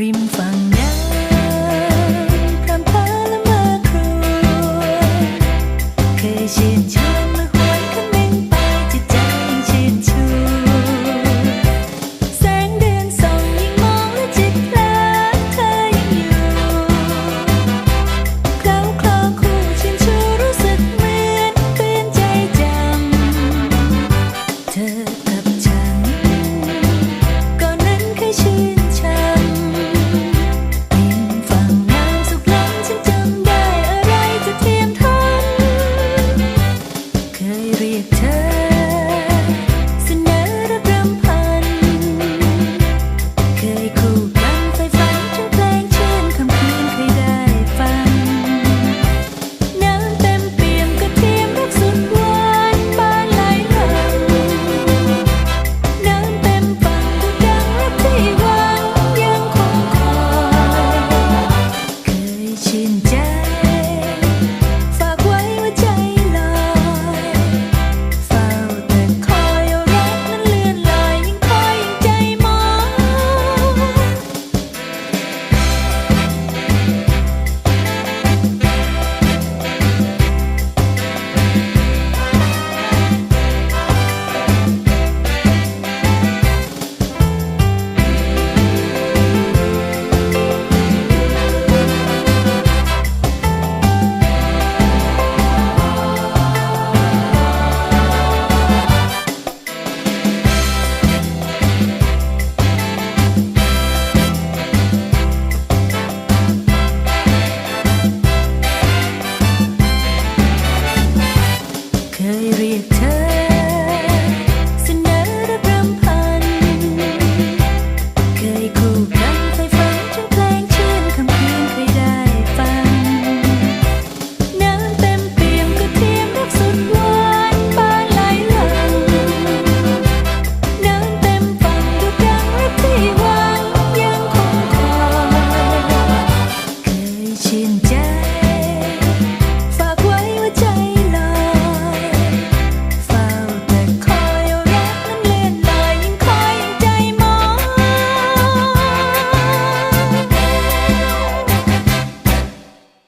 ริมฝั่ง ยเรียกเธอเสนอรับรำพัน เคยคู่กันไฟฟังจนเพลงชื่นคำเพียงเคยได้ฟัง น้ำเต็มเปี่ยมก็เทียมรักสุดหวานบ้านไหลหลัง น้ำเต็มฟังทุกครั้งรักที่หวังยังคงคอยเคยชื่นใจ